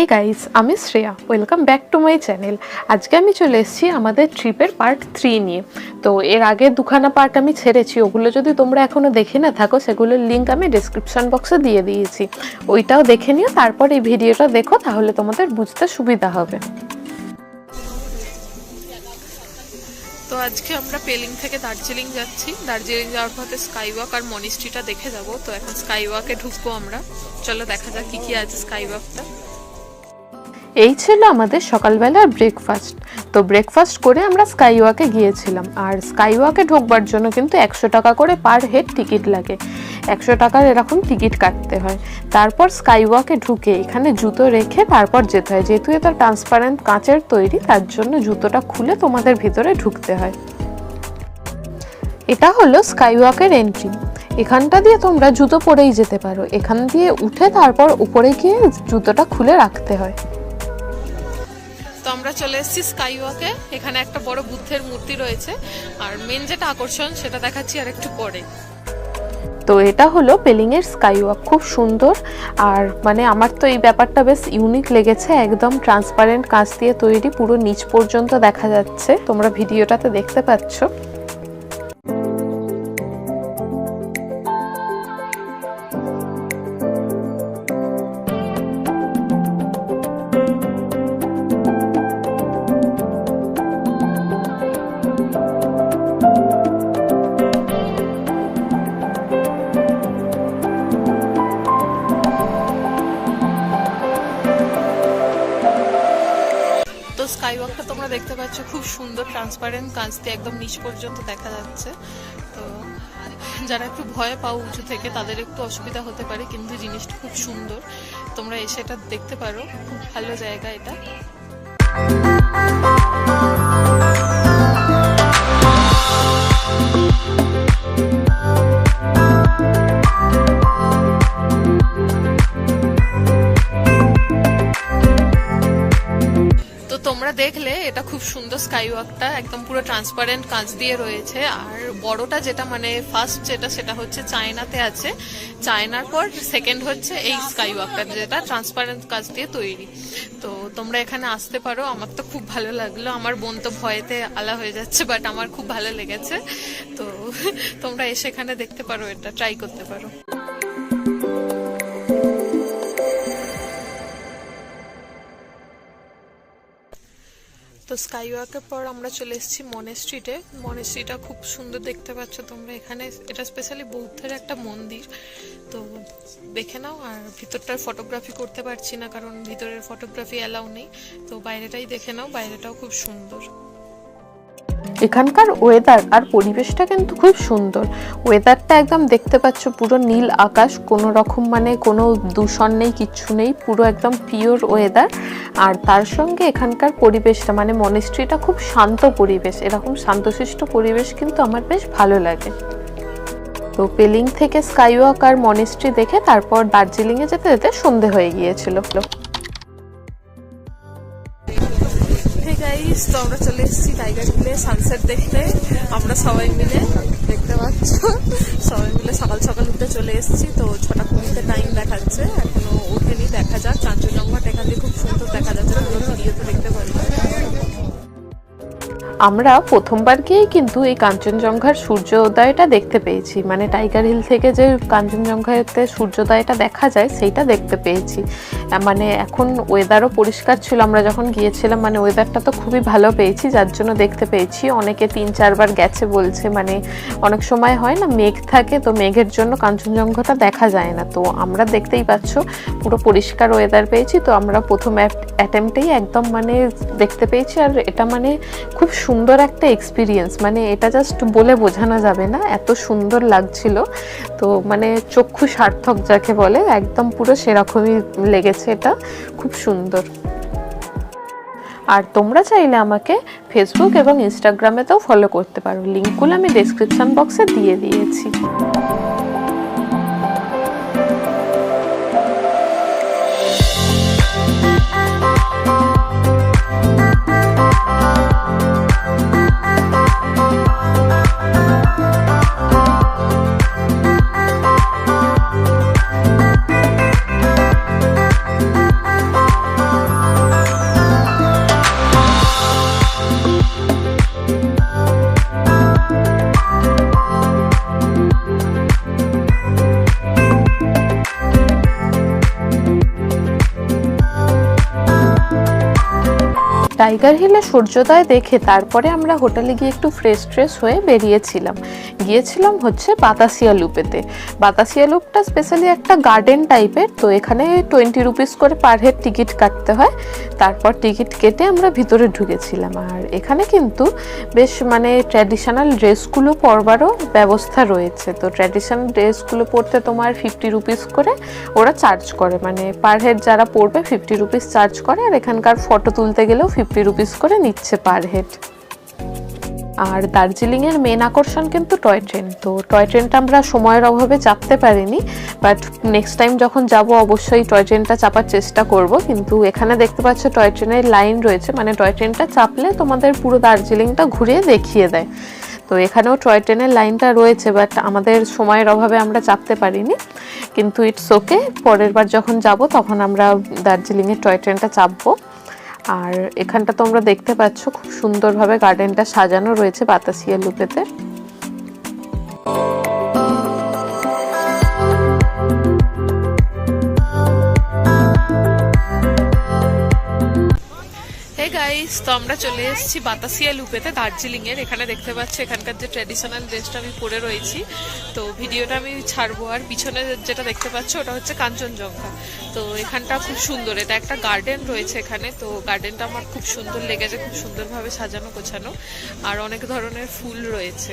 হে guys আমি Shreya. Welcome back to my channel আজকে আমি চলে এসেছি আমাদের ট্রিপের পার্ট থ্রি নিয়ে। তো এর আগে দুখানা পার্ট আমি ছেড়েছি, ওগুলো যদি তোমরা এখনও দেখে না থাকো, সেগুলোর লিঙ্ক আমি ডিসক্রিপশন বক্সে দিয়ে দিয়েছি। ওইটাও দেখে নিও, তারপর এই ভিডিওটা দেখো, তাহলে তোমাদের বুঝতে সুবিধা হবে। তো আজকে আমরা পেলিং থেকে দার্জিলিং যাচ্ছি। দার্জিলিং যাওয়ার পথে স্কাই ওয়াক আর মনিস্ট্রিটা দেখে যাব। তো এখন স্কাই ওয়াকে ঢুকবো আমরা। চলো দেখা যাক কি কি আছে স্কাই ওয়াকটা এই ছিল আমাদের সকালবেলার ব্রেকফাস্ট তো ব্রেকফাস্ট করে আমরা স্কাই ওয়াকে গিয়েছিলাম। আর স্কাই ওয়াকে ঢোকবার জন্য কিন্তু একশো টাকা করে পার হেড টিকিট লাগে। একশো টাকার এরকম টিকিট কাটতে হয়। তারপর স্কাই ওয়াকে ঢুকে এখানে জুতো রেখে তারপর যেতে হয়। যেহেতু এটা ট্রান্সপারেন্ট কাঁচের তৈরি, তার জন্য জুতোটা খুলে তোমাদের ভিতরে ঢুকতে হয়। এটা হলো স্কাই ওয়াকের এন্ট্রি এখানটা দিয়ে তোমরা জুতো পরেই যেতে পারো। এখান দিয়ে উঠে তারপর উপরে গিয়ে জুতোটা খুলে রাখতে হয়। আমরা চলে এসেছি স্কাই ওয়াকে এখানে একটা বড় বুদ্ধের মূর্তি রয়েছে। আর মেন যেটা আকর্ষণ, সেটা দেখাচ্ছি আর একটু পরে। তো এটা হলো পেলিংয়ের স্কাই ওয়াক খুব সুন্দর। আর মানে আমার তো এই ব্যাপারটা বেশ ইউনিক লেগেছে, একদম ট্রান্সপারেন্ট কাঁচ দিয়ে তৈরি, পুরো নিচ পর্যন্ত দেখা যাচ্ছে। তোমরা ভিডিওটাতে দেখতে পাচ্ছ। পাচ্ছ খুব সুন্দর ট্রান্সপারেন্ট কাঁচ দিয়ে একদম নিচ পর্যন্ত দেখা যাচ্ছে। তো যারা একটু ভয় পাও উঁচু থেকে, তাদের একটু অসুবিধা হতে পারে, কিন্তু জিনিসটা খুব সুন্দর। তোমরা এসে এটা দেখতে পারো, খুব ভালো জায়গা এটা। খুব সুন্দর স্কাই ওয়াকটা একদম পুরো ট্রান্সপারেন্ট কাঁচ দিয়ে রয়েছে। আর বড়টা যেটা মানে ফার্স্ট যেটা, সেটা হচ্ছে চায়নাতে আছে। চায়নার পর সেকেন্ড হচ্ছে এই স্কাই ওয়াকটা যেটা ট্রান্সপারেন্ট কাঁচ দিয়ে তৈরি। তো তোমরা এখানে আসতে পারো, আমার তো খুব ভালো লাগল। আমার বোন তো ভয়েতে আলা হয়ে যাচ্ছে বাট আমার খুব ভালো লেগেছে। তো তোমরা এসে এখানে দেখতে পারো, এটা ট্রাই করতে পারো। তো স্কাই ওয়াকের পর আমরা চলে এসেছি মনে স্ট্রিটে। মনে স্ট্রিটটা খুব সুন্দর দেখতে পাচ্ছ তোমরা। এখানে এটা স্পেশালি বৌদ্ধের একটা মন্দির। তো দেখে নাও, আর ভিতরটার ফটোগ্রাফি করতে পারছি না কারণ ভিতরের ফটোগ্রাফি অ্যালাউ নেই। তো বাইরেটাই দেখে নাও, বাইরেটাও খুব সুন্দর। এখানকার ওয়েদার আর পরিবেশটা কিন্তু খুব সুন্দর। ওয়েদারটা একদম দেখতে পাচ্ছ পুরো নীল আকাশ, কোনো রকম মানে কোনো দূষণ নেই, কিচ্ছু নেই, পুরো একদম পিওর ওয়েদার আর তার সঙ্গে এখানকার পরিবেশটা মানে মনেস্ট্রিটা খুব শান্ত পরিবেশ, এরকম শান্তশিষ্ট পরিবেশ কিন্তু আমার বেশ ভালো লাগে। তো পেলিং থেকে স্কাইওয়াক আর মনেস্ট্রি দেখে তারপর দার্জিলিংয়ে যেতে যেতে সন্ধে হয়ে গিয়েছিল। গাইস তো আমরা চলে এসেছি টাইগার হিলে সানসেট দেখতে। আমরা সবাই মিলে দেখতে পাচ্ছ। সবাই মিলে সকাল সকাল উঠতে চলে এসেছি। তো ছটা কুড়িতে টাইম দেখাচ্ছে। এখনও ওঠেনি, দেখা যাক। কাঞ্চনজঙ্ঘাটা এখান দিয়ে খুব সুন্দর দেখা যাচ্ছে। পুরো ভিডিওতে দেখতে পারবে। আমরা প্রথমবার গিয়েই কিন্তু এই কাঞ্চনজঙ্ঘার সূর্যোদয়টা দেখতে পেয়েছি। মানে টাইগার হিল থেকে যে কাঞ্চনজঙ্ঘাতে সূর্যোদয়টা দেখা যায়, সেইটা দেখতে পেয়েছি। মানে এখন ওয়েদারও পরিষ্কার ছিল। আমরা যখন গিয়েছিলাম মানে ওয়েদারটা তো খুবই ভালো পেয়েছি। যার জন্য দেখতে পেয়েছি। অনেকে তিন, চারবার গেছে বলছে মানে অনেক সময় হয় না, মেঘ থাকে, তো মেঘের জন্য কাঞ্চনজঙ্ঘাটা দেখা যায় না। তো আমরা দেখতেই পাচ্ছ, পুরো পরিষ্কার ওয়েদার পেয়েছি। তো আমরা প্রথম অ্যাটেম্পটেই একদম মানে দেখতে পেয়েছি। আর এটা মানে খুব সুন্দর একটা এক্সপিরিয়েন্স মানে এটা জাস্ট বলে বোঝানো যাবে না, এত সুন্দর লাগছিল। তো মানে চক্ষু সার্থক যাকে বলে, একদম পুরো সেরকমই লেগেছে এটা, খুব সুন্দর। আর তোমরা চাইলে আমাকে ফেসবুক এবং ইনস্টাগ্রামেতেও ফলো করতে পারো লিঙ্কগুলো আমি ডেসক্রিপশান বক্সে দিয়ে দিয়েছি। টাইগার হিলে সূর্যোদয় দেখে তারপরে আমরা হোটেলে গিয়ে একটু ফ্রেশ ট্রেশ হয়ে বেরিয়েছিলাম। গিয়েছিলাম হচ্ছে বাতাসিয়া লুপেতে বাতাসিয়া লুপটা স্পেশালি একটা গার্ডেন টাইপের তো এখানে টোয়েন্টি রুপিস করে পার হেড টিকিট কাটতে হয়। তারপর টিকিট কেটে আমরা ভিতরে ঢুকেছিলাম। আর এখানে কিন্তু বেশ মানে ট্র্যাডিশনাল ড্রেসগুলো পরবারও ব্যবস্থা রয়েছে। তো ট্র্যাডিশনাল ড্রেসগুলো পরতে তোমার ফিফটি রুপিস করে ওরা চার্জ করে। মানে পার হেড যারা পড়বে ফিফটি রুপিস চার্জ করে। আর এখানকার ফটো তুলতে গেলেও ফিফটি রুপিস করে নিচ্ছে পার হেড। আর দার্জিলিংয়ের মেন আকর্ষণ কিন্তু টয় ট্রেন। তো টয় ট্রেনটা আমরা সময়ের অভাবে চাপতে পারিনি বাট নেক্সট টাইম যখন যাব অবশ্যই টয় ট্রেনটা চাপার চেষ্টা করব। কিন্তু এখানে দেখতে পাচ্ছ টয় ট্রেনের লাইন রয়েছে মানে টয় ট্রেনটা চাপলে তোমাদের পুরো দার্জিলিংটা ঘুরিয়ে দেখিয়ে দেয়। তো এখানেও টয় ট্রেনের লাইনটা রয়েছে বাট আমাদের সময়ের অভাবে আমরা চাপতে পারিনি। কিন্তু ইটস ওকে পরের বার যখন যাব তখন আমরা দার্জিলিংয়ের টয় ট্রেনটা চাপবো। আর এখানটা তোমরা দেখতে পাচ্ছ খুব সুন্দরভাবে গার্ডেনটা সাজানো রয়েছে বাতাসিয়া লুপেতে। গাইস তো আমরা চলে এসেছি বাতাসিয়া লুপেতে দার্জিলিং এর এখানে দেখতে পাচ্ছ, এখানকার যে ট্র্যাডিশনাল ড্রেসটা আমি পরে রয়েছি। তো ভিডিওটা আমি ছাড়বো। আর পিছনে যেটা দেখতে পাচ্ছ, ওটা হচ্ছে কাঞ্চনজঙ্ঘা। তো এখানটা খুব সুন্দর। এটা একটা গার্ডেন রয়েছে এখানে। তো গার্ডেনটা আমার খুব সুন্দর লেগেছে, খুব সুন্দরভাবে সাজানো, গোছানো। আর অনেক ধরনের ফুল রয়েছে।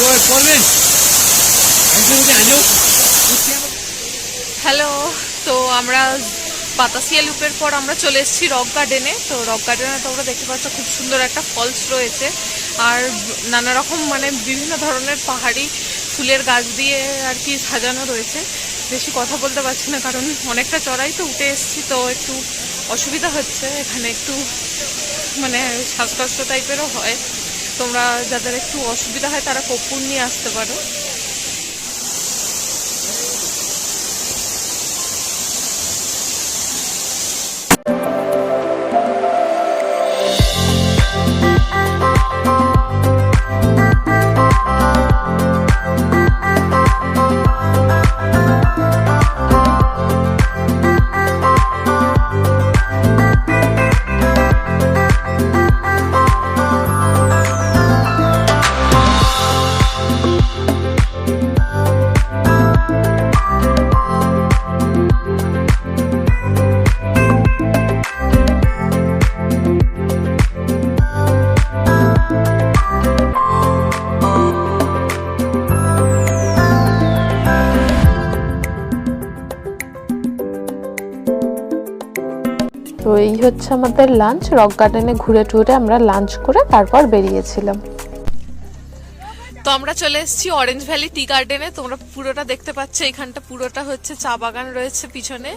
একজনকে আনো হ্যালো তো আমরা বাতাসিয়া লুপের পর আমরা চলে এসেছি রক গার্ডেনে। তো রক গার্ডেনে তোমরা দেখতে পাচ্ছ খুব সুন্দর একটা ফলস রয়েছে। আর নানা রকম মানে বিভিন্ন ধরনের পাহাড়ি ফুলের গাছ দিয়ে আর কি সাজানো রয়েছে। বেশি কথা বলতে পারছি না, কারণ অনেকটা চড়াই তো উঠে এসেছি, তো একটু অসুবিধা হচ্ছে। এখানে একটু মানে শ্বাসকষ্ট টাইপেরও হয়। তোমরা যাদের একটু অসুবিধা হয় তারা কর্পূর নিয়ে আসতে পারো। তো এই হচ্ছে আমাদের লাঞ্চ রক গার্ডেনে ঘুরে টুরে আমরা লাঞ্চ করে তারপর বেরিয়েছিলাম। তো আমরা চলে এসেছি অরেঞ্জ ভ্যালি টি গার্ডেনে তোমরা পুরোটা দেখতে পাচ্ছ। এখানটা পুরোটা হচ্ছে চা বাগান রয়েছে পিছনে।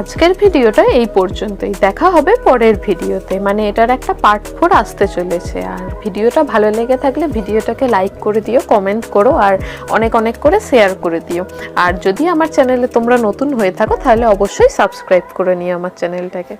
আজকের ভিডিওটা এই পর্যন্তই। দেখা হবে পরের ভিডিওতে। মানে এটার একটা পার্ট ফোর আসতে চলেছে। আর ভিডিওটা ভালো লেগে থাকলে ভিডিওটাকে লাইক করে দিও কমেন্ট করো, আর অনেক অনেক করে শেয়ার করে দিও। আর যদি আমার চ্যানেলে তোমরা নতুন হয়ে থাকো, তাহলে অবশ্যই সাবস্ক্রাইব করে নিও আমার চ্যানেলটাকে